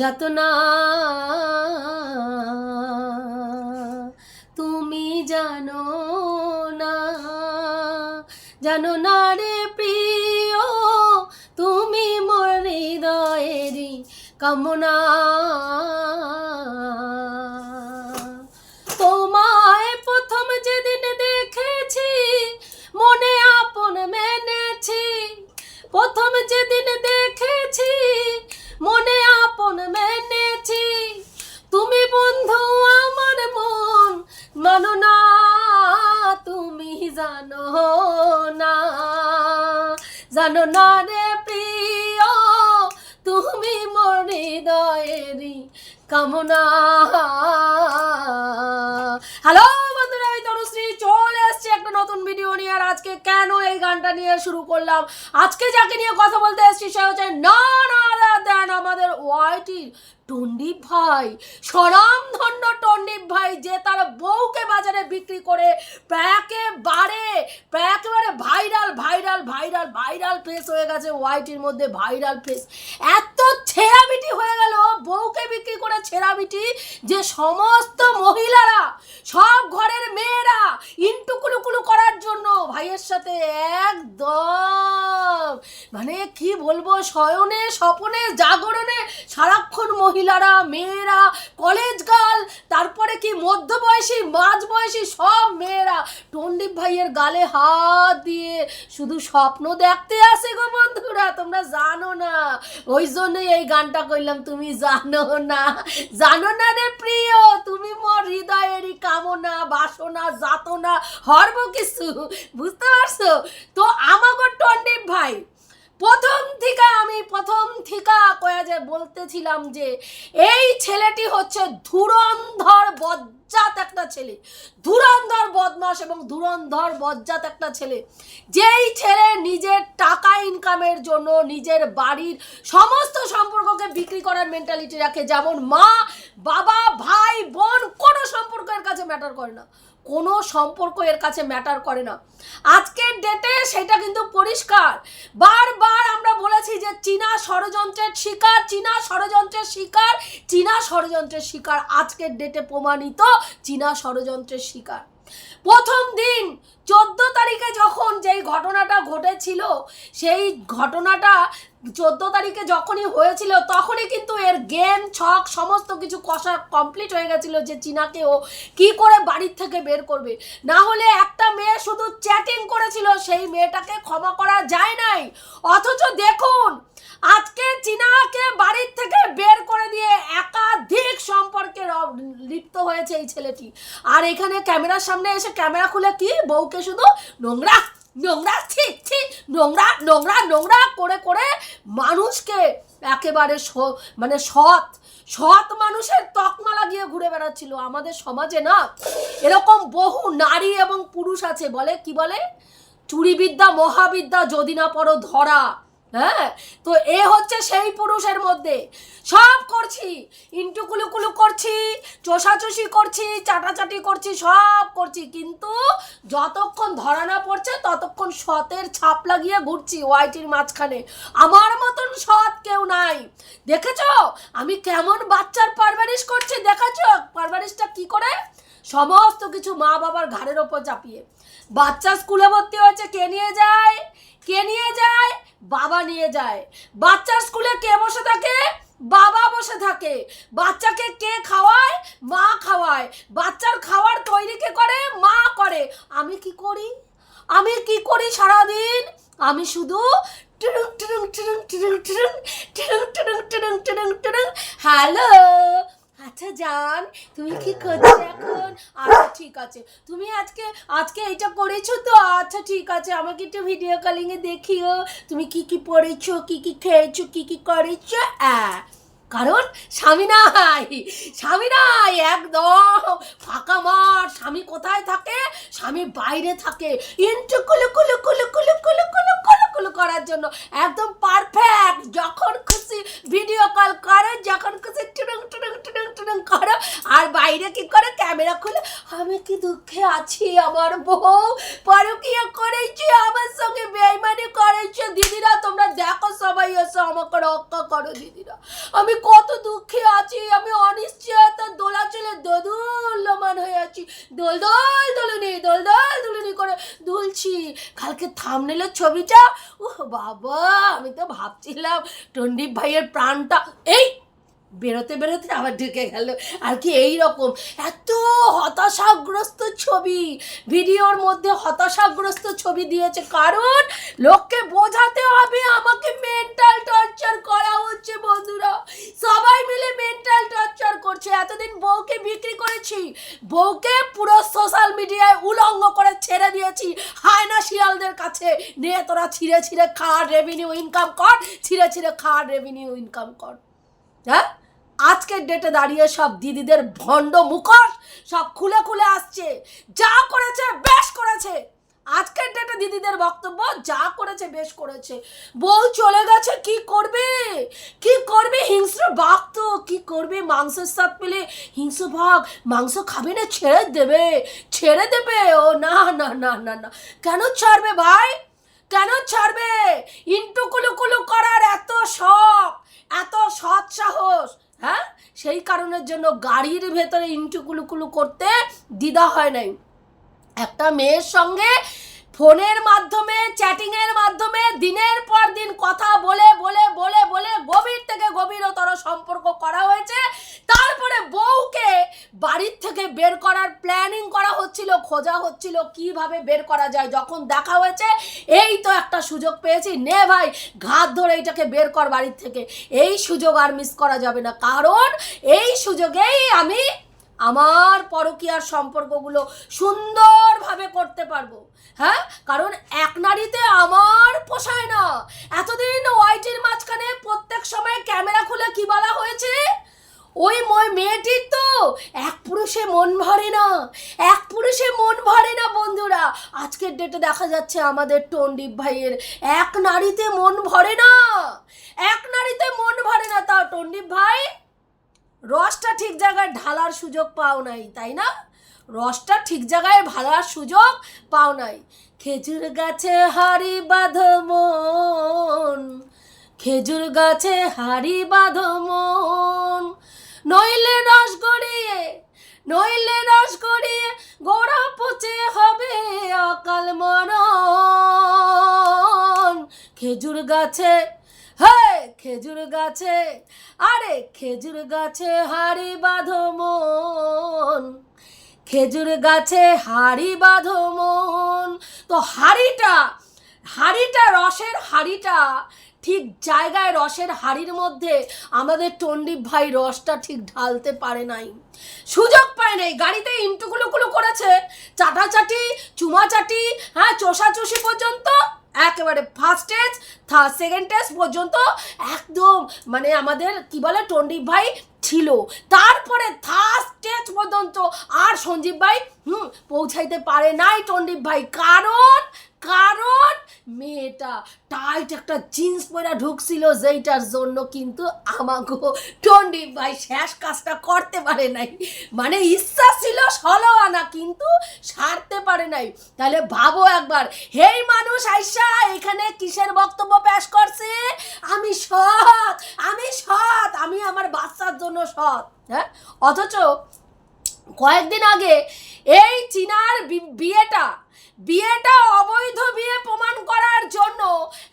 যত না। তুমি জানো না জানো না রে প্রিয়, তুমি মোর হৃদয়েরই কামনা। তোমায় প্রথম যেদিন দেখেছি, মনে আপন মেনেছি। প্রথম যেদিন দেখেছি মনে আপন মেনেছি। তুমি বন্ধু আমার মন, মানো না, তুমি জানো না। জানো না রে প্রিয়, তুমি মোর হৃদয়েরই কামনা। হ্যালো বন্ধুরা আমি তনুশ্রী চলে এসছি একটা নতুন ভিডিও নিয়ে আর আজকে কেন এই গানটা নিয়ে শুরু করলাম? আজকে যাকে নিয়ে কথা বলতে এসছি সে হচ্ছে না না দেন আমাদের ওয়াইটি টন্ডিপ ভাই সরাম ধন্য টন্ডিপ ভাই, যে তার বউকে বাজারে বিক্রি করে প্রায় একেবারে প্রায় একেবারে viral viral viral viral face হয়ে গেছে ওয়াইটির মধ্যে ভাইরাল ফেস এত ছেঁড়াবিটি হয়ে গেল বউকে বিক্রি করে ছেঁড়াবিটি যে সমস্ত মহিলারা, সব ঘরের মেয়েরা ইন্টু কুলুকুলু করার জন্য ভাইয়ের সাথে একদম। মানে কি বলব, শয়নে, স্বপনে, জাগরণে সারাক্ষণ মহিলারা, মেয়েরা, কলেজ গার্ল, তারপরে কি মধ্যবয়সী মাঝ বয়সী সব মেয়েরা টন্ডিপ ভাইয়ের গালে হাত দিয়ে শুধু স্বপ্ন দেখতে আসে গো বন্ধুরা, তোমরা জানো না। ওই জন্যই এই গানটা কইলাম, তুমি জানো না। জানো না রে প্রিয়, তুমি মোর হৃদয়েরই কামনা, বাসনা, যাতনা, হরব কিছু। বুঝতে পারছ? তো আমাগো টন্ডিপ ভাই, প্রথম থেকে আমি, প্রথম থেকে কয়া যে বলতেছিলাম যে, এই ছেলেটি হচ্ছে ধুরন্ধর বজ্জাত একটা ছেলে। ধুরন্ধর বদমাস এবং ধুরন্ধর বজ্জাত একটা ছেলে। যেই ছেলে নিজের টাকা ইনকামের জন্য নিজের বাড়ির সমস্ত সম্পর্ককে বিক্রি করার মেন্টালিটি রাখে। যেমন মা, বাবা, ভাই, বোন কোনো সম্পর্কের কাছে ম্যাটার করে না। কোনো সম্পর্ক এর কাছে ম্যাটার করে না। আজকের ডেটে সেটা কিন্তু পরিষ্কার। বারবার আমরা বলেছি যে চীনা ষড়যন্ত্রের শিকার, চীনা ষড়যন্ত্রের শিকার, চীনা ষড়যন্ত্রের শিকার। আজকের ডেটে প্রমাণিত চীনা ষড়যন্ত্রের শিকার। প্রথম দিন, চোদ্দ তারিখে যখন যেই ঘটনাটা ঘটেছিল, সেই ঘটনাটা চোদ্দ তারিখে যখনই হয়েছিল, তখনই কিন্তু এর গেম ছক, সমস্ত কিছু কষা কমপ্লিট হয়ে গেছিল যে চীনাকে ও কি করে বাড়ির থেকে বের করবে। না হলে একটা মেয়ে শুধু চ্যাটিং করেছিল, সেই মেয়েটাকে ক্ষমা করা যায় নাই। অথচ দেখুন, আজকে চীনাকে বাড়ির থেকে বের করে দিয়ে একাধিক সম্পর্কে লিপ্ত হয়েছে এই ছেলেটি। আর এখানে ক্যামেরার সামনে এসে ক্যামেরা খুলে কি? বউকে শুধু নোংরা নোংরা, ছি ছি, নোংরা নোংরা নোংরা করে করে মানুষকে একেবারে মানে সৎ সৎ মানুষের তকমা লাগিয়ে ঘুরে বেড়াচ্ছিল আমাদের সমাজে না। এরকম বহু নারী এবং পুরুষ আছে, বলে কি বলে? চুরিবিদ্যা, মহাবিদ্যা, যদি না পড়ো ধরা। হ্যাঁ? তো এ হচ্ছে সেই পুরুষের মধ্যে। সব করছি ইন্টু কুলু কুলু করছি, চষাচষি করছি, চাটাচাটি করছি, সব করছি। কিন্তু যতক্ষণ ধরা না পড়ছে, ততক্ষণ সতের ছাপ লাগিয়ে ঘুরছি ওয়াইটির মাঝখানে। আমার মতন সৎ কেউ নাই। দেখেছ? আমি কেমন বাচ্চার পারভারিশ করছি, দেখেছ? পারভারিশটা কি করে? সমস্ত কিছু মা বাবার ঘাড়ের ওপর চাপিয়ে। বাচ্চা স্কুলে ভর্তি হয়েছে, কে নিয়ে যায়? কে নিয়ে যায়? বাবা নিয়ে যায়। বাচ্চার স্কুলে কে বসে থাকে? বাবা বসে থাকে। বাচ্চাকে কে খাওয়ায়? মা খাওয়ায়। বাচ্চার খাওয়ার তৈরি কে করে? মা করে। আমি কি করি? আমি কি করি সারাদিন? আমি শুধু টুরুং টুরুং টুরুং টুরুং টুরুং টুরুং টুরুং টুরুং টুরুং হ্যালো! আচ্ছা জান, তুমি কি করছ এখন? আচ্ছা ঠিক আছে। তুমি আজকে আজকে এটা করেছ তো? আচ্ছা ঠিক আছে, আমাকে একটু ভিডিও কলিং এ দেখিও। তুমি কি কি পড়েছো, কি কি খেয়েছো, কি কি করেছ? আহ কারণ স্বামী নাই স্বামী নাই, একদম ফাঁকা মাঠ, স্বামী কোথায় থাকে? স্বামী বাইরে থাকে। ইন্টু কুলু কুলু কুলু কুলু কুলু কুলু কুলু কুলু করার জন্য একদম পারফেক্ট যখন খুশি ভিডিও কল করে, যখন খুশি টুডুং টুডুং টুডুং টুডুং করো। আর বাইরে কি করে? ক্যামেরা খুলে, আমি কি দুঃখে আছি আমার বউ? পরকিয়া করেছি আমার সঙ্গে বেইমানি করেছে দিদিরা তোমরা দেখো সবাই এসে আমাকে রক্ষা করো দিদিরা। আমি কত দুঃখে আছি, আমি অনিশ্চয়তার দোলাচলে দোদুল্যমান হয়ে আছি। দোল দোল দোলনি দোল দোল দোলনি করে দুলছি। কালকে থামনেলের ছবিটা ও বাবা, আমি তো ভাবছিলাম টন্ডিপ ভাইয়ের প্রাণটা, এই বেরোতে বেরোতে আবার ঢুকে গেল। আর কি এই রকম এত হতাশাগ্রস্ত ছবি। ভিডিওর মধ্যে হতাশাগ্রস্ত ছবি দিয়েছে। কারণ লোককে বোঝাতে হবে, আমাকে মেন্টাল টর্চার করা হচ্ছে বন্ধুরা। সবাই মিলে মেন্টাল টর্চার করছে। এতদিন বউকে বিক্রি করেছি। বউকে পুরো সোশ্যাল মিডিয়ায় উলঙ্গ করে ছেড়ে দিয়েছি। হায়না শিয়ালদের কাছে। নিয়ে তোরা ছিঁড়ে ছিঁড়ে খাওয়ার রেভিনিউ ইনকাম কর। ছিঁড়ে ছিঁড়ে খাওয়ার রেভিনিউ ইনকাম কর। হ্যাঁ? আজকের ডেটে দাঁড়িয়ে সব দিদিদের ভণ্ড মুখোশ সব খুলে খুলে আসছে। যা করেছে, বেশ করেছে। আজকের ডেটে দিদিদের বক্তব্য, যা করেছে, বেশ করেছে। বউ চলে গেছে, কি করবে? কি করবে হিংস্র বাঘ তো? কি করবে মাংসের স্বাদ পেলে? হিংস্র ভাগ মাংস খাবে না, ছেড়ে দেবে। ছেড়ে দেবে? ও না না না না না। কেন ছাড়বে ভাই? কেন ছাড়বে? ইন্টু কুলু কুলু করার এত শখ। এত সৎ সাহস হ্যাঁ? সেই কারণের জন্য গাড়ির ভেতরে ইন্টু কুলু কুলু করতে দ্বিধা হয় নাই। একটা মেয়ের সঙ্গে ফোনের মাধ্যমে, চ্যাটিংয়ের মাধ্যমে দিনের পর দিন কথা বলে বলে বলে বলে গভীর থেকে গভীরতর সম্পর্ক করা হয়েছে। তারপরে বউকে বাড়ির থেকে বের করার প্ল্যানিং করা হচ্ছিল, খোঁজা হচ্ছিল কীভাবে বের করা যায় যখন দেখা হয়েছে। এই তো একটা সুযোগ পেয়েছি। নে ভাই, ঘাত ধরে এইটাকে বের কর বাড়ির থেকে। এই সুযোগ আর মিস করা যাবে না। কারণ এই সুযোগেই আমি আমার পরকীয়ার সম্পর্কগুলো সুন্দরভাবে করতে পারব। হ্যাঁ? কারণ এক নারীতে আমার পোষায় না। এতদিন ওয়াইটির মাঝখানে প্রত্যেক সময় ক্যামেরা খুলে কি বলা হয়েছে? ওই মেয়েটির তো এক পুরুষে মন ভরে না। এক পুরুষে মন ভরে না, বন্ধুরা। আজকের ডেটে দেখা যাচ্ছে আমাদের টন্ডিপ ভাইয়ের। এক নারীতে মন ভরে না। এক নারীতে মন ভরে না তা টন্ডিপ ভাই। রসটা ঠিক জায়গায় ঢালার সুযোগ পাও নাই, তাই না? রসটা ঠিক জায়গায় ভালার সুযোগ পাও নাই। খেজুর গাছে হাড়ি বাঁধ মন, খেজুর গাছে হাড়ি বাঁধ মন। নইলে রস গড়িয়ে, নইলে রস গড়িয়ে গোড়া পচে হবে অকাল মরণ। খেজুর গাছে হ্যাঁ খেজুর গাছে, আরে খেজুর গাছে হাড়ি বাঁধো মন। খেজুর গাছে হাড়ি বাঁধো মন। তো হাড়িটা হাড়িটা, রসের হাড়িটা, ঠিক জায়গায় রসের হাড়ির মধ্যে আমাদের টন্ডিপ ভাই রসটা ঠিক ঢালতে পারে নাই। সুযোগ পায় নাই। গাড়িতে ইন্টুকুলুকুলু করেছে, চাটাচাটি, চুমাচাটি হ্যাঁ চোষাচুষি পর্যন্ত, একেবারে first test third second test পর্যন্ত একদম মানে আমাদের কি বলে, টন্ডিপ ভাই ছিল। তারপরে স্টেজ পর্যন্ত আর সঞ্জীব ভাই, হুম, পৌঁছাইতে পারে নাই চন্ডীপ ভাই। কারণ কারণ মেয়েটা টাইট একটা জিন্স পরে ঢুকছিল যেইটার জন্য কিন্তু আমাকে টন্ডিপ ভাই শেষ কাজটা করতে পারে নাই। মানে ইচ্ছা ছিল ষোলো আনা কিন্তু সারতে পারে নাই। তাহলে ভাবো একবার, হেই মানুষ আইসা, এখানে কিসের বক্তব্য পেশ করছে? আমি সৎ আমি সৎ, আমি আমার বাচ্চার জন্য সৎ হ্যাঁ? অথচ কয়েকদিন আগে এই চীনার বিয়েটা বিয়েটা অবৈধ বিয়ে প্রমাণ করার জন্য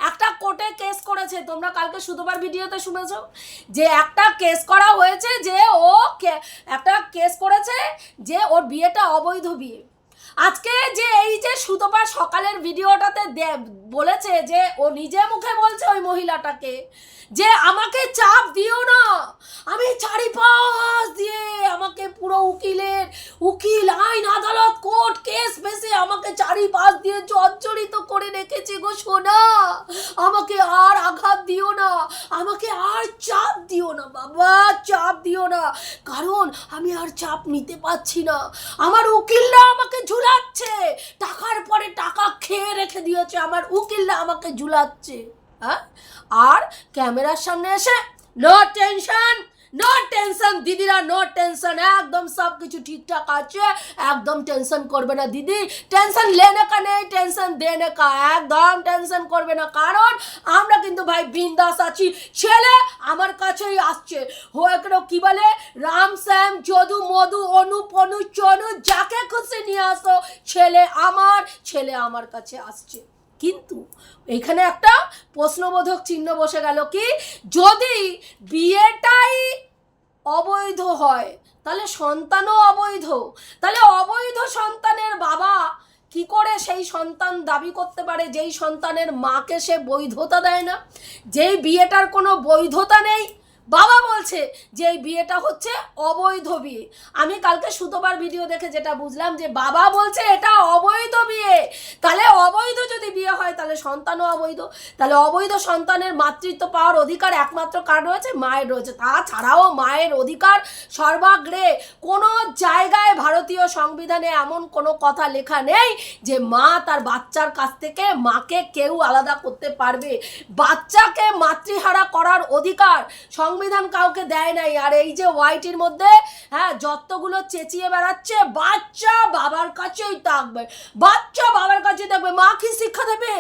একটা কোর্টে কেস করেছে। তোমরা কালকে শুধুবার ভিডিওতে শুনেছো যে একটা কেস করা হয়েছে যে ও একটা কেস করেছে যে ওর বিয়েটা অবৈধ বিয়ে। আজকে সুতোপার সকালের ভিডিওটাতে বলেছে যে ও নিজে মুখে বলছে ওই মহিলাটাকে যে আমাকে চাপ দিও না, আমি চারিপাশ দিয়ে আমাকে পুরো উকিলের, উকিল, আইন আদালত, কোর্ট কেস ফেসে আমাকে চারিপাশ দিয়ে জর্জরিত করে রেখেছে গো সোনা। আমাকে আর আঘাত দিও না, আমাকে আর চাপ দিও না, বাবা, চাপ দিও না। কারণ আমি আর চাপ নিতে পারছি না। আমার উকিলরা আমাকে ঝুলাচ্ছে টাকার পরে টাকা খেয়ে রেখে দিয়েছে, আমার উকিলরা আমাকে ঝুলাচ্ছে। হ্যাঁ? আর ক্যামেরার সামনে এসে নো টেনশন নো টেনশন দিদিরা নো টেনশন একদম সব কিছু ঠিকঠাক আছে, একদম টেনশন করবে না দিদি। টেনশন লেনে কা নেই টেনশন দেনে কা। একদম টেনশন করবে না। কারণ আমরা কিন্তু ভাই বিন্দাস আছি। ছেলে আমার কাছেই আসছে। হয়ে কি বলে? রাম, শ্যাম, যদু, মধু অনুপ অনু চনু, যাকে খুশি নিয়ে আসো। ছেলে আমার ছেলে আমার কাছে আসছে। কিন্তু এখানে একটা প্রশ্নবোধক চিহ্ন বসে গেল কি? যদি বিয়েটাই অবৈধ হয়, তাহলে সন্তানও অবৈধ। তাহলে অবৈধ সন্তানের বাবা কি করে সেই সন্তান দাবি করতে পারে? যেই সন্তানের মাকে সে বৈধতা দেয় না। যেই বিয়েটার কোনো বৈধতা নেই বাবা বলছে যে এই বিয়েটা হচ্ছে অবৈধ বিয়ে। আমি কালকে সুতোবার ভিডিও দেখে যেটা বুঝলাম যে বাবা বলছে এটা অবৈধ বিয়ে। তাহলে অবৈধ যদি বিয়ে হয়, তাহলে সন্তানও অবৈধ। তাহলে অবৈধ সন্তানের মাতৃত্ব পাওয়ার অধিকার একমাত্র কার রয়েছে? মায়ের রয়েছে। তাছাড়াও মায়ের অধিকার সর্বাগ্রে কোনো জায়গায় ভারতীয় সংবিধানে এমন কোনো কথা লেখা নেই যে মা তার বাচ্চার কাছ থেকে মাকে কেউ আলাদা করতে পারবে। বাচ্চাকে মাতৃহারা করার অধিকার সংবিধান কাউকে দেয় নাই। আর এই যে ওয়াইটির মধ্যে হ্যাঁ যতগুলো চেঁচিয়ে বেড়াচ্ছে, বাচ্চা বাবার কাছেই থাকবে। বাচ্চা বাবার কাছে থাকবে। মা কি শিক্ষা দেবে?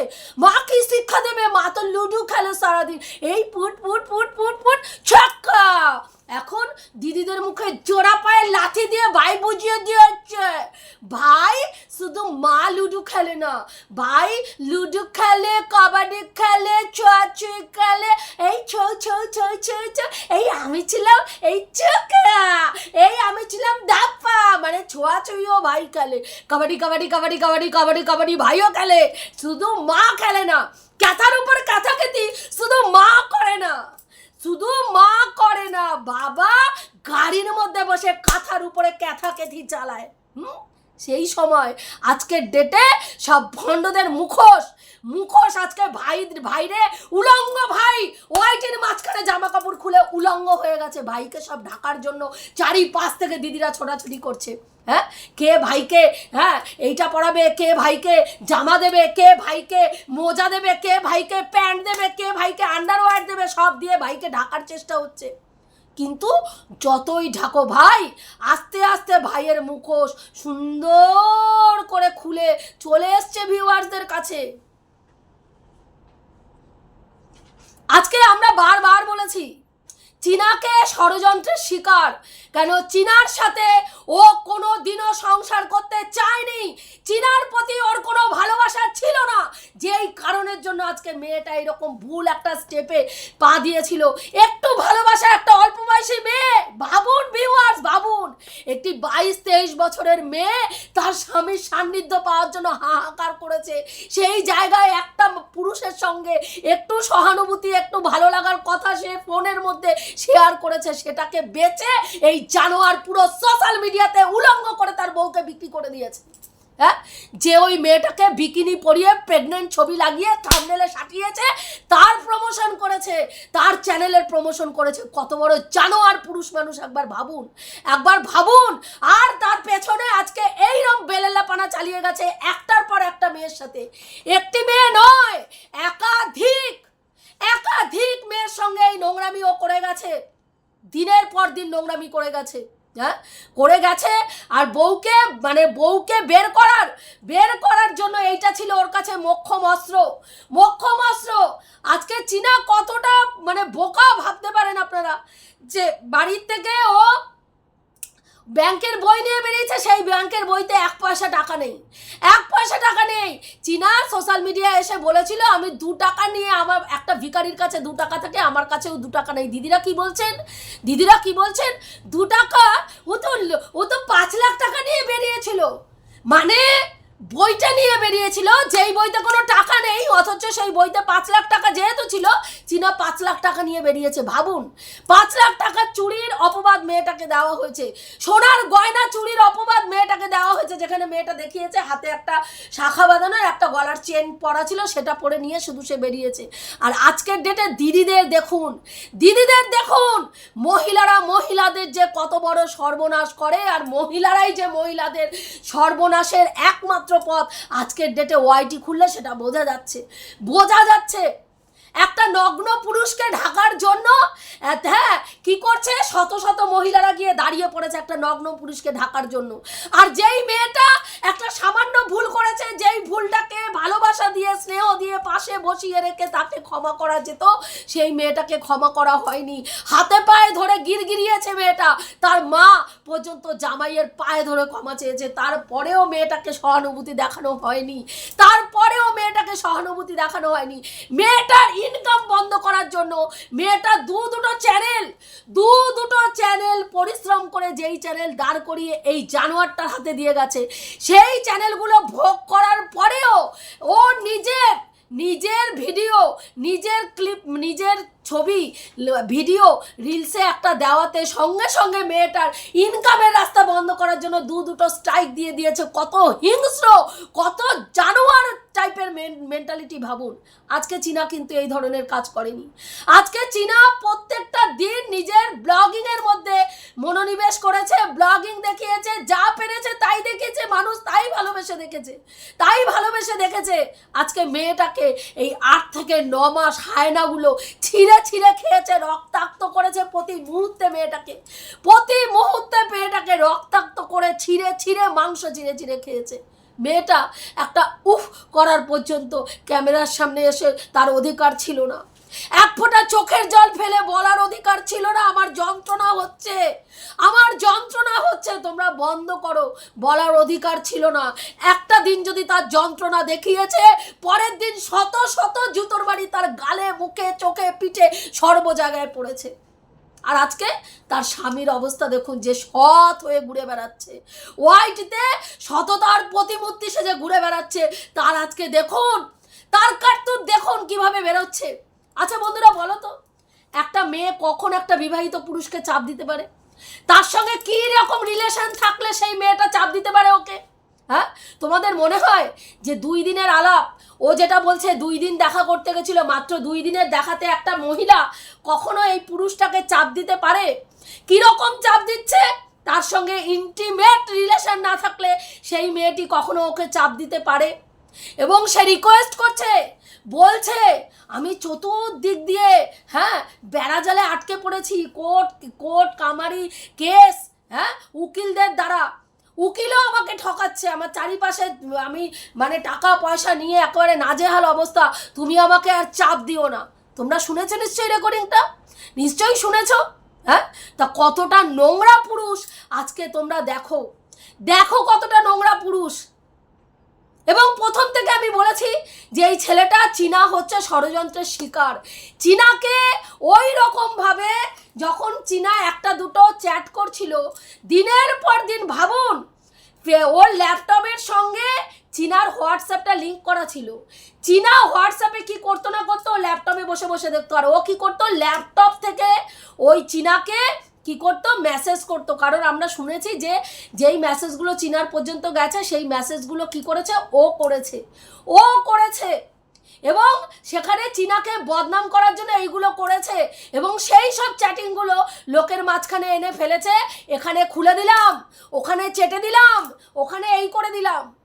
মা কি শিক্ষা দেবে? মা তো লুডু খেলে সারাদিন। এই পুট পুট পুট পুট পুট, ছক্কা। এখন দিদিদের মুখে জোড়া পায়ে লাথি দিয়ে ভাই বুঝিয়ে দিয়েছে। ভাই শুধু মা লুডু খেলে না, ভাই লুডো খেলে, কবাডি খেলে ছোঁয়াছুঁই খেলে এই ছৌ ছৌ ছৌ ছৌ ছৌ, এই আমি ছিলাম এই চোখা এই আমি ছিলাম দাপ্পা মানে ছোঁয়াছুঁইও ভাই খেলে। কাবাডি কাবাডি কাবাডি কাবাডি কাবাডি কাবাডি ভাইও খেলে, শুধু মা খেলে না ক্যাথার উপর ক্যাথা খেতি শুধু মা করে না, শুধু মা করে না, বাবা গাড়ির মধ্যে বসে কাঁথার উপরে ক্যাথা কেথি চালায়, হুম? সেই সময়, আজকের ডেটে সব ভণ্ডদের মুখোশ মুখোশ আজকে ভাই, ভাইরে, উলঙ্গ ভাই, ওয়াইটের মাঝখানে জামা কাপড় খুলে উলঙ্গ হয়ে গেছে। ভাইকে সব ঢাকার জন্য চারিপাশ থেকে দিদিরা ছোটাছুটি করছে। হ্যাঁ? কে ভাইকে হ্যাঁ এইটা পরাবে, কে ভাইকে জামা দেবে, কে ভাইকে মোজা দেবে, কে ভাইকে প্যান্ট দেবে, কে ভাইকে আন্ডারওয়্যার দেবে, সব দিয়ে ভাইকে ঢাকার চেষ্টা হচ্ছে। কিন্তু যতই ঢাকো ভাই, আস্তে আস্তে ভাইয়ের মুখোশ সুন্দর করে খুলে চলে এসছে ভিউয়ার্সদের কাছে। আজকে আমরা বারবার বলেছি, চীনাকে ষড়যন্ত্রের শিকার। কেন? চীনার সাথে ও কোনো দিনও সংসার করতে চায়নি। চীনার প্রতি ওর কোনো ভালোবাসা ছিল না যেই কারণের জন্য আজকে মেয়েটা এরকম ভুল একটা স্টেপে পা দিয়েছিল। একটু ভালোবাসা, একটা অল্প বয়সী মেয়ে। ভাবুন ভিউয়ার্স ভাবুন। একটি বাইশ, তেইশ বছরের মেয়ে তার স্বামীর সান্নিধ্য পাওয়ার জন্য হাহাকার করেছে। সেই জায়গায় একটা পুরুষের সঙ্গে একটু সহানুভূতি, একটু ভালো লাগার কথা সে ফোনের মধ্যে শেয়ার করেছে। সেটাকে বেচে এই জানোয়ার পুরো সোশ্যাল মিডিয়াতে উলঙ্গ করে তার বউকে বিক্রি করে দিয়েছে। হ্যাঁ? যে ওই মেয়েটাকে বিকিনি পরিয়ে প্রেগনেন্ট ছবি লাগিয়ে থামনেলে সাটিয়েছে তার প্রমোশন করেছে, তার চ্যানেলের প্রমোশন করেছে। কত বড় জানোয়ার পুরুষ মানুষ, একবার ভাবুন একবার ভাবুন। আর তার পেছনে আজকে এইরকম বেলেলাপানা চালিয়ে গেছে একটার পর একটা মেয়ের সাথে। একটি মেয়ে নয়, একাধিক একাধিক মেয়ের সঙ্গে এই নোংরামিও করে গেছে। দিনের পর দিন নোংরামি করে গেছে। হ্যাঁ? করে গেছে আর বউকে মানে বউকে বের করার বের করার জন্য এইটা ছিল ওর কাছে মক্ষম অস্ত্র। মক্ষম অস্ত্র! আজকে চীনা কতটা মানে বোকা ভাবতে পারেন আপনারা যে বাড়ির থেকে ও ব্যাংকের বই নিয়ে বেরিয়েছে, সেই ব্যাংকের বইতে এক পয়সা টাকা নেই। এক পয়সা টাকা নেই। চীনা সোশ্যাল মিডিয়া এসে বলেছিল, আমি দু টাকা নিয়ে আমার একটা ভিখারির কাছে দু টাকা থাকে, আমার কাছেও দু টাকা নেই। দিদিরা কি বলছেন? দিদিরা কি বলছেন? দু টাকা ও তো ও তো পাঁচ লাখ টাকা নিয়ে বেরিয়েছিল। মানে বইটা নিয়ে বেরিয়েছিল, যেই বইতে কোনো টাকা নেই, অথচ সেই বইতে পাঁচ লাখ টাকা যেহেতু ছিল চীনা পাঁচ লাখ টাকা নিয়ে বেরিয়েছে, ভাবুন। পাঁচ লাখ টাকার চুরির অপবাদ মেয়েটাকে দেওয়া হয়েছে। সোনার গয়না চুরির অপবাদ মেয়েটাকে দেওয়া হয়েছে, যেখানে মেয়েটা দেখিয়েছে হাতে একটা শাখা বাঁধানো, একটা গলার চেন পরা ছিল, সেটা পরে নিয়ে শুধু সে বেরিয়েছে। আর আজকের ডেটে দিদিদের দেখুন দিদিদের দেখুন! মহিলারা মহিলাদের যে কত বড় সর্বনাশ করে, আর মহিলারাই যে মহিলাদের সর্বনাশের একমাত্র পথ, আজকের ডেটে ওয়াইটি খুললে সেটা বোঝা যাচ্ছে। বোঝা যাচ্ছে একটা নগ্ন পুরুষকে ঢাকার জন্য হ্যাঁ কি করছে? শত শত মহিলারা গিয়ে দাঁড়িয়ে পড়েছে একটা নগ্ন পুরুষকে ঢাকার জন্য। আর যেই মেয়েটা একটা সামান্য ভুল করেছে, যেই ভুলটাকে ভালোবাসা দিয়ে, স্নেহ দিয়ে পাশে বসিয়ে রেখে তাকে ক্ষমা করা যেত, সেই মেয়েটাকে ক্ষমা করা হয়নি। হাতে পায়ে ধরে গিরগিরিয়েছে মেয়েটা। তার মা পর্যন্ত জামাইয়ের পায়ে ধরে ক্ষমা চেয়েছে। তারপরেও মেয়েটাকে সহানুভূতি দেখানো হয়নি। তারপরেও মেয়েটাকে সহানুভূতি দেখানো হয়নি। মেয়েটার ইনকাম বন্ধ করার জন্য মেয়েটা দু দুটো চ্যানেল দু দুটো চ্যানেল পরিশ্রম করে যেই চ্যানেল দাঁড় করিয়ে এই জানোয়ারটার হাতে দিয়ে গেছে, সেই চ্যানেলগুলো ভোগ করার পরেও ও নিজের নিজের ভিডিও নিজের ক্লিপ নিজের ছবি ভিডিও রিলসে একটা দেওয়াতে সঙ্গে সঙ্গে মেয়েটার ইনকামের রাস্তা বন্ধ করার জন্য দু দুটো স্ট্রাইক দিয়ে দিয়েছে। কত হিংস্র, কত জানোয়ার টাইপের মেন্টালিটি ভাবুন। আজকে চীনা কিন্তু এই ধরনের কাজ করেনি। আজকে চীনা প্রত্যেকটা দিন নিজের ব্লগিং এর মধ্যে মনোনিবেশ করেছে ব্লগিং দেখিয়েছে, যা পেরেছে তাই দেখেছে, মানুষ তাই ভালোবেসে দেখেছে, তাই ভালোবেসে দেখেছে। আজকে মেয়েটাকে এই আট থেকে ন মাস হায়নাগুলো ছিঁড়ে ছিঁড়ে খেয়েছে, রক্তাক্ত করেছে প্রতি মুহূর্তে মেয়েটাকে। প্রতি মুহূর্তে মেয়েটাকে রক্তাক্ত করে ছিঁড়ে ছিঁড়ে মাংস ছিঁড়ে ছিঁড়ে খেয়েছে। মেয়েটা একটা উফ করার পর্যন্ত ক্যামেরার সামনে এসে তার অধিকার ছিল না। এক ফোঁটা চোখের জল ফেলে বলার অধিকার ছিল না, আমার যন্ত্রণা হচ্ছে। আমার যন্ত্রণা হচ্ছে, তোমরা বন্ধ করো, বলার অধিকার ছিল না। একটা দিন যদি তার যন্ত্রণা দেখিয়েছে, পরের দিন শত শত জুতোর বাড়ি তার গালে, মুখে, চোখে, পিঠে সর্ব জায়গায় পড়েছে। আর আজকে তার স্বামীর অবস্থা দেখুন যে সৎ হয়ে ঘুরে বেড়াচ্ছে। ওয়াইটিতে সততার প্রতিমূর্তি সেজে ঘুরে বেড়াচ্ছে। তার আজকে দেখুন, তার কার্তুর দেখুন কীভাবে বেরোচ্ছে। আচ্ছা বন্ধুরা বলো তো, একটা মেয়ে কখন একটা বিবাহিত পুরুষকে চাপ দিতে পারে? তার সঙ্গে কি রকম রিলেশন থাকলে সেই মেয়েটা চাপ দিতে পারে ওকে? হ্যাঁ? তোমাদের মনে হয় যে দুই দিনের আলাপ? ও যেটা বলছে, দুই দিন দেখা করতে গেছিল, মাত্র দুই দিনের দেখাতে একটা মহিলা কখনো এই পুরুষটাকে চাপ দিতে পারে? কীরকম চাপ দিচ্ছে? তার সঙ্গে ইন্টিমেট রিলেশন না থাকলে সেই মেয়েটি কখনো ওকে চাপ দিতে পারে? এবং সে রিকোয়েস্ট করছে, বলছে, আমি চতুর্দিক দিয়ে হ্যাঁ বেড়া বেড়াজালে আটকে পড়েছি, কোর্ট কোর্ট, কামারি, কেস হ্যাঁ উকিলদের দ্বারা। উকিলও আমাকে ঠকাচ্ছে। আমার চারিপাশে, আমি মানে টাকা, পয়সা নিয়ে একেবারে নাজেহাল অবস্থা। তুমি আমাকে আর চাপ দিও না। তোমরা শুনেছো নিশ্চয়ই রেকর্ডিংটা নিশ্চয়ই শুনেছো? হ্যাঁ? তা কতটা নোংরা পুরুষ আজকে তোমরা দেখো। দেখো কতটা নোংরা পুরুষ। এবং প্রথম থেকে আমি বলেছি যে এই ছেলেটা চীনা হচ্ছে ষড়যন্ত্রের শিকার। চীনাকে ওই রকমভাবে যখন চীনা একটা দুটো চ্যাট করছিল, দিনের পর দিন ভাবুন ওর ল্যাপটপের সঙ্গে চীনার হোয়াটসঅ্যাপটা লিঙ্ক করা ছিল। চীনা হোয়াটসঅ্যাপে কি করতো না করতো, ল্যাপটপে বসে বসে দেখতো। আর ও কি করতো, ল্যাপটপ থেকে ওই চীনাকে কি করতো? মেসেজ করতো। কারণ আমরা শুনেছি যে, যেই মেসেজগুলো চিনার পর্যন্ত গেছে, সেই মেসেজগুলো কি করেছে? ও করেছে। ও করেছে। এবং সেখানে চীনাকে বদনাম করার জন্য এইগুলো করেছে। এবং সেই সব চ্যাটিংগুলো লোকের মাঝখানে এনে ফেলেছে। এখানে খুলে দিলাম, ওখানে চেটে দিলাম, ওখানে এই করে দিলাম।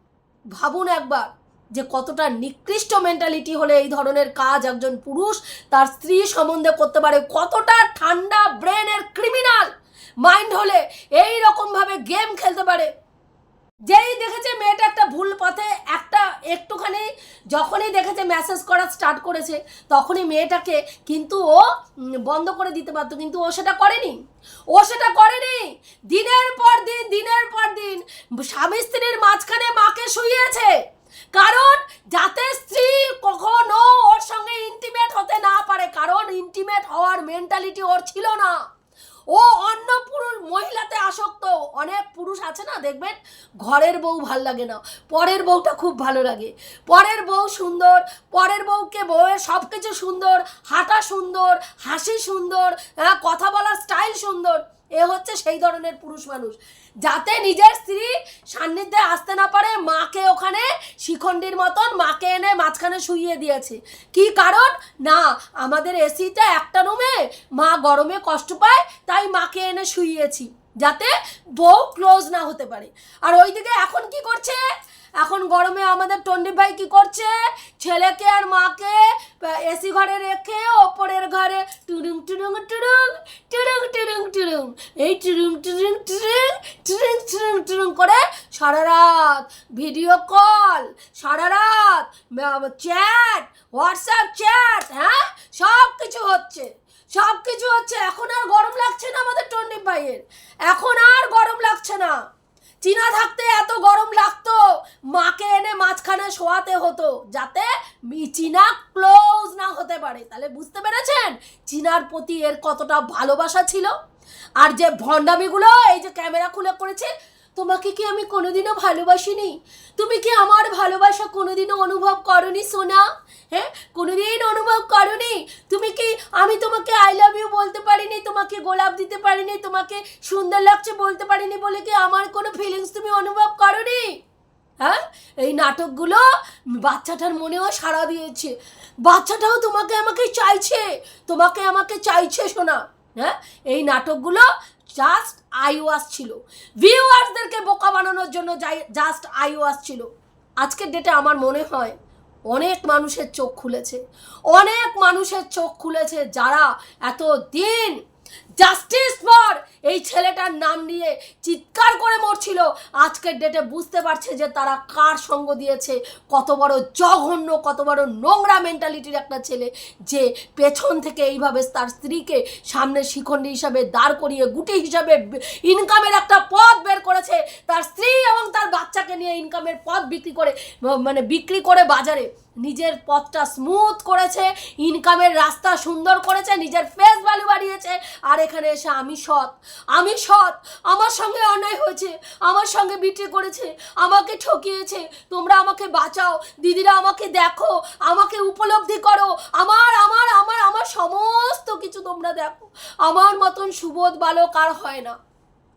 ভাবুন একবার। যে কতটা নিকৃষ্ট মেন্টালিটি হলে এই ধরনের কাজ একজন পুরুষ তার স্ত্রী সম্বন্ধে করতে পারে, কতটা ঠান্ডা ব্রেনের ক্রিমিনাল মাইন্ড হলে এই রকমভাবে গেম খেলতে পারে। যেই দেখেছে মেয়েটা একটা ভুল পথে, একটা একটুখানি যখনই দেখেছে মেসেজ করা স্টার্ট করেছে, তখনই মেয়েটাকে কিন্তু ও বন্ধ করে দিতে পারতো কিন্তু ও সেটা করেনি। ও সেটা করেনি। দিনের পর দিন, দিনের পর দিন, স্বামী স্ত্রীর মাঝখানে মাকে শুইয়েছে। কারণ যাতে স্ত্রী কখনো ওর সঙ্গে ইন্টিমেট হতে না পারে, কারণ ইন্টিমেট হওয়ার মেন্টালিটি ওর ছিল না। ও অন্য পুরুষ, মহিলাতে আসক্ত। অনেক পুরুষ আছে না, দেখবেন, ঘরের বউ ভালো লাগে না। পরের বউটা খুব ভালো লাগে। পরের বউ সুন্দর, পরের বউকে বউয়ের সব কিছু সুন্দর, হাঁটা সুন্দর, হাসি সুন্দর হ্যাঁ কথা বলার স্টাইল সুন্দর। এ হচ্ছে সেই ধরনের পুরুষ মানুষ। যাতে নিজের স্ত্রী সান্নিধ্যে আসতে না পারে, মাকে ওখানে শিখণ্ডীর মতন মাকে এনে মাঝখানে শুইয়ে দিয়েছে। কি কারণ? না, আমাদের এসিটা একটা রুমে মা গরমে কষ্ট পায়, তাই মাকে এনে শুইয়েছি, যাতে বউ ক্লোজ না হতে পারে। আর ওইদিকে এখন কি করছে? এখন গরমে আমাদের টন্ডি ভাই কি করছে? ছেলেকে আর মাকে এসি ঘরে রেখে ওপরের ঘরে টুরুং টুরুং টুরুং টুরুং টুরুং টুরুং এই টুরুং টুরুং টুরুং টুরুং টুরুং টুরুং করে সারা রাত ভিডিও কল, সারা রাত চ্যাট, হোয়াটসঅ্যাপ চ্যাট হ্যাঁ? সব কিছু হচ্ছে, সব কিছু হচ্ছে। এখন আর গরম লাগছে না আমাদের টন্ডি ভাইয়ের। এখন আর গরম লাগছে না। চীনা থাকতে এত গরম লাগতো। মাকে এনে মাঝখানে শোয়াতে হতো, যাতে চীনা ক্লোজ না হতে পারে। তাহলে বুঝতে পেরেছেন? চীনার প্রতি এর কতটা ভালোবাসা ছিল? আর যে ভণ্ডামিগুলো, এই যে ক্যামেরা খুলে করেছে, তোমাকে কি আমি কোনোদিনও ভালোবাসিনি? তুমি কি আমার ভালোবাসা কোনোদিনও অনুভব করনি, সোনা? হ্যাঁ? কোনোদিন অনুভব করনি? তুমি কি আমি তোমাকে আই লাভ ইউ বলতে পারিনি? তোমাকে গোলাপ দিতে পারিনি? তোমাকে সুন্দর লাগছে বলতে পারিনি বলে কি আমার কোনো ফিলিংস তুমি অনুভব করনি? হ্যাঁ? এই নাটকগুলো বাচ্চাটার মনেও সাড়া দিয়েছে। বাচ্চাটাও তোমাকে আমাকে চাইছে। তোমাকে আমাকে চাইছে শোনা হ্যাঁ? এই নাটকগুলো জাস্ট আই ওয়াশ ছিল। ভিউয়ার্সদেরকে বোকা বানানোর জন্য জাস্ট আই ওয়াশ ছিল। আজকের ডেটে আমার মনে হয় অনেক মানুষের চোখ খুলেছে। অনেক মানুষের চোখ খুলেছে যারা এত দিন জাস্টিস ফর এই ছেলেটার নাম নিয়ে চিৎকার করে মরছিল। আজকের ডেটে বুঝতে পারছে যে তারা কার সঙ্গ দিয়েছে। কত বড় জঘন্য, কত বড় নোংরা মেন্টালিটির একটা ছেলে যে পেছন থেকে এইভাবে তার স্ত্রীকে সামনে শিখণ্ডী হিসাবে, দাঁড় করিয়ে, গুটি হিসাবে ইনকামের একটা পথ বের করেছে। তার স্ত্রী এবং তার বাচ্চাকে নিয়ে ইনকামের পথ বিক্রি করে মানে বিক্রি করে বাজারে। নিজের পথটা স্মুথ করেছে ইনকামের রাস্তা সুন্দর করেছে, নিজের ফেস ভ্যালু বাড়িয়েছে। আর এখানে এসে আমি সৎ। আমি সৎ। আমার সঙ্গে অন্যায় হয়েছে। আমার সঙ্গে বিটে করেছে। আমাকে ঠকিয়েছে। তোমরা আমাকে বাঁচাও। দিদিরা আমাকে দেখো। আমাকে উপলব্ধি করো। আমার আমার আমার আমার সমস্ত কিছু তোমরা দেখো। আমার মতন সুবোধ বালক আর হয় না।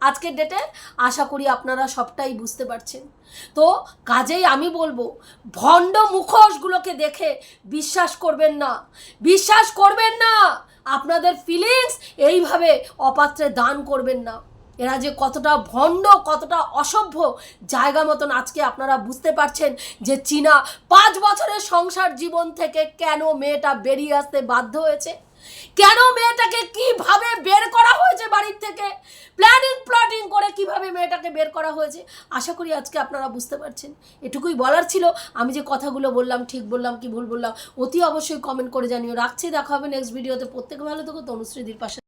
আজকের ডেটে আশা করি আপনারা সবটাই বুঝতে পারছেন। তো কাজেই আমি বলব, ভণ্ড মুখোশগুলোকে দেখে বিশ্বাস করবেন না। বিশ্বাস করবেন না। আপনাদের ফিলিংস এইভাবে অপাত্রে দান করবেন না। এরা যে কতটা ভণ্ড, কতটা অসভ্য, জায়গা মতন আজকে আপনারা বুঝতে পারছেন যে চীনা পাঁচ বছরের সংসার জীবন থেকে কেন মেয়েটা বেরিয়ে আসতে বাধ্য হয়েছে। কেন মেয়েটাকে কীভাবে বের করা হয়েছে বাড়ির থেকে? প্ল্যানিং প্লটিং করে কীভাবে মেয়েটাকে বের করা হয়েছে? আশা করি আজকে আপনারা বুঝতে পারছেন। এটুকুই বলার ছিল। আমি যে কথাগুলো বললাম, ঠিক বললাম কি ভুল বললাম, অতি অবশ্যই কমেন্ট করে জানিও। রাখছি, দেখা হবে নেক্সট ভিডিওতে প্রত্যেক ভালো থেকো। তনুশ্রীদির পাশে